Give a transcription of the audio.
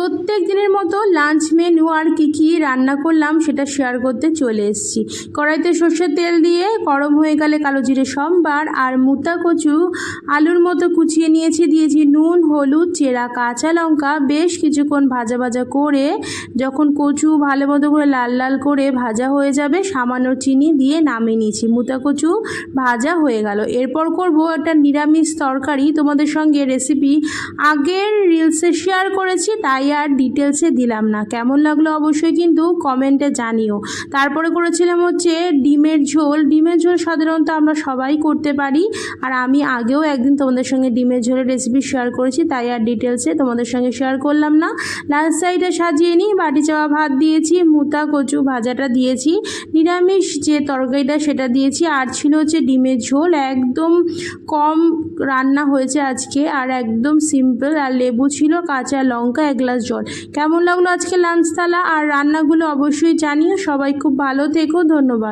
প্রত্যেক দিনের মতো লাঞ্চ মেনু আর কী কী রান্না করলাম সেটা শেয়ার করতে চলে এসেছি। কড়াইতে সর্ষের তেল দিয়ে গরম হয়ে গেলে কালো জিরে সম্বার আর মুতা কচু, আলুর মতো কুচিয়ে নিয়েছি, দিয়েছি নুন, হলুদ, চেরা, কাঁচা লঙ্কা, বেশ কিছুক্ষণ ভাজা ভাজা করে যখন কচু ভালো মতো করে লাল লাল করে ভাজা হয়ে যাবে, সামান্য চিনি দিয়ে নামিয়ে নিয়েছি। মুতা কচু ভাজা হয়ে গেল। এরপর করব একটা নিরামিষ তরকারি। তোমাদের সঙ্গে রেসিপি আগের রিলসে শেয়ার করেছি, তাই আর ডিটেলসে দিলাম না। কেমন লাগল অবশ্যই কিন্তু কমেন্টে জানিও। তারপরে করেছিলাম হচ্ছে ডিমের ঝোল। ডিমের ঝোল সাধারণত আমরা সবাই করতে পারি। আর আমি আগেও একদিন তোমাদের সঙ্গে ডিমের ঝোলের রেসিপি শেয়ার করেছি, তাই আর ডিটেলসে তোমাদের সঙ্গে শেয়ার করলাম না। লাস্ট সাইডে সাজিয়ে নিই। বাটি চাওয়া ভাত দিয়েছি, মুতা, কচু ভাজাটা দিয়েছি, নিরামিষ যে তরকারিটা সেটা দিয়েছি, আর ছিল হচ্ছে ডিমের ঝোল। একদম কম রান্না হয়েছে আজকে, আর একদম সিম্পল আর লেবু ছিল, কাঁচা লঙ্কা, এক গ্লাস জল। কেমন লাগল আজকে লাঞ্চ থালা? আর রান্নাগুলো অবশ্যই জানিও। সবাই খুব ভালো থেকো। ধন্যবাদ।